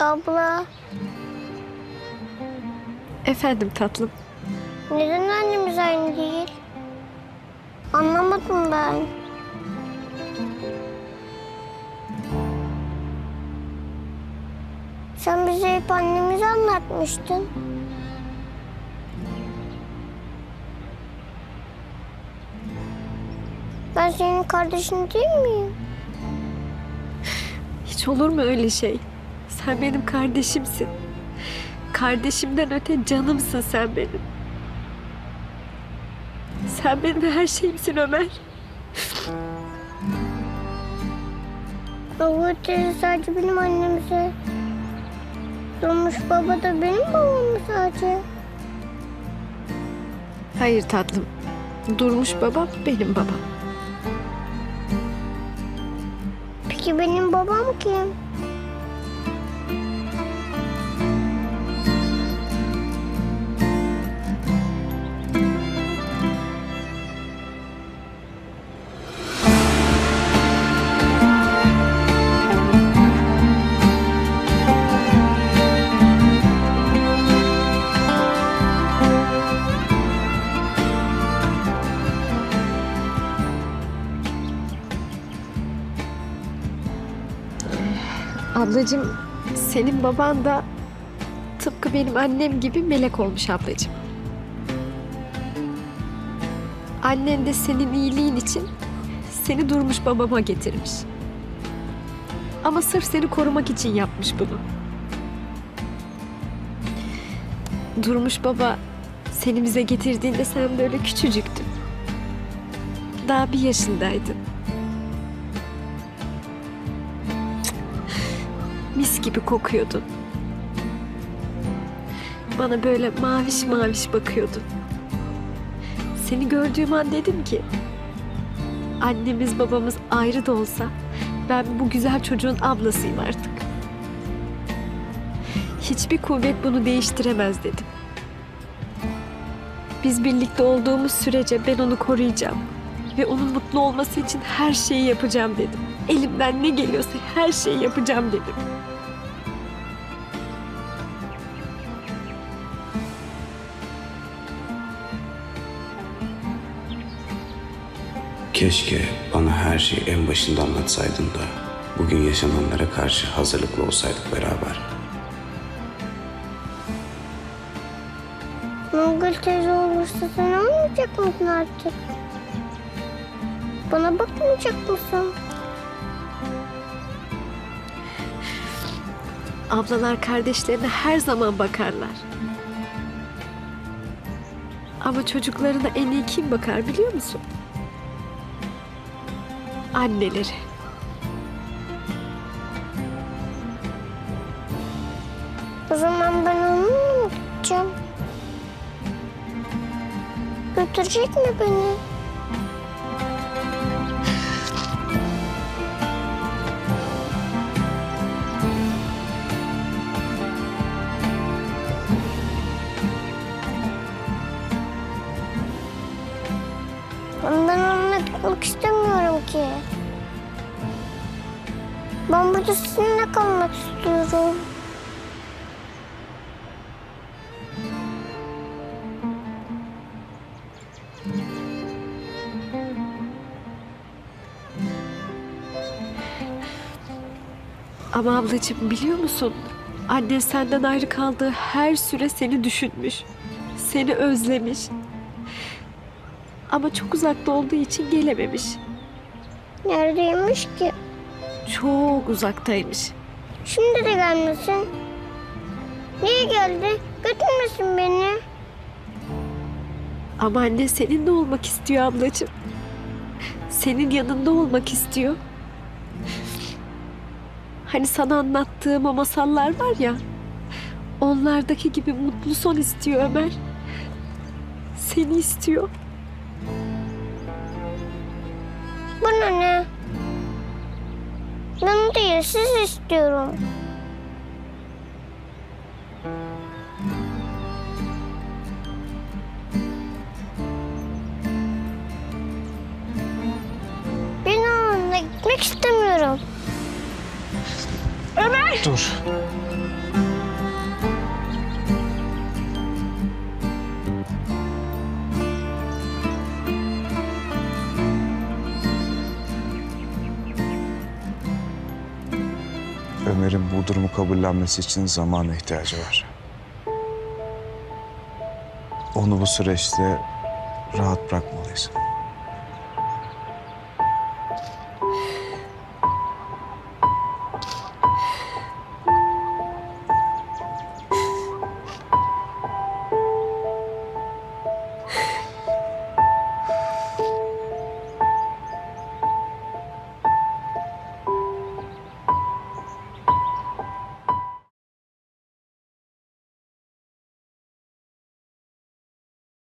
Abla, Efendim tatlım. neden annemiz aynı değil? Anlamadım ben. Sen bize hep annemizi anlatmıştın. Ben senin kardeşin değil miyim? Hiç olur mu öyle şey? Sen benim kardeşimsin. Kardeşimden öte canımsın sen benim. Sen benim her şeyimsin Ömer. Baba teyze sadece benim annemize. Durmuş baba da benim babam mı sadece? Hayır tatlım. Durmuş babam benim babam. Peki benim babam kim? Ablacığım senin baban da tıpkı benim annem gibi melek olmuş ablacığım. Annen de senin iyiliğin için seni durmuş babama getirmiş. Ama sırf seni korumak için yapmış bunu. Durmuş baba seni bize getirdiğinde sen böyle küçücüktün. Daha bir yaşındaydın. Mis gibi kokuyordun. Bana böyle maviş maviş bakıyordun. Seni gördüğüm an dedim ki annemiz babamız ayrı da olsa ben bu güzel çocuğun ablasıyım artık. Hiçbir kuvvet bunu değiştiremez dedim. Biz birlikte olduğumuz sürece ben onu koruyacağım ve onun mutlu olması için her şeyi yapacağım dedim. Elimden ne geliyorsa her şeyi yapacağım dedim. Keşke bana her şeyi en başında anlatsaydın da bugün yaşananlara karşı hazırlıklı olsaydık beraber. Mongol teyze olursa sen olmayacak mısın artık? Bana bakmayacak mısın? Ablalar kardeşlerine her zaman bakarlar. Ama çocuklarına en iyi kim bakar biliyor musun? Anneleri. O zaman ben onunla mı gideceğim? Götürecek mi beni? Ben onunla gitmek istemiyorum Ben burada sizinle kalmak istiyorum. Ama ablacığım biliyor musun? Annen senden ayrı kaldığı her süre seni düşünmüş. Seni özlemiş. Ama çok uzakta olduğu için gelememiş. Neredeymiş ki? Çok uzaktaymış. Şimdi de gelmesin. Niye geldi? Götürmesin beni. Ama anne seninle olmak istiyor ablacığım. Senin yanında olmak istiyor. Hani sana anlattığım o masallar var ya. Onlardaki gibi mutlu son istiyor Ömer. Seni istiyor. Bana ne? Ben değil, siz istiyorum. Ben onunla gitmek istemiyorum. Dur. Ömer'in bu durumu kabullenmesi için zamana ihtiyacı var. Onu bu süreçte rahat bırakmalıyız.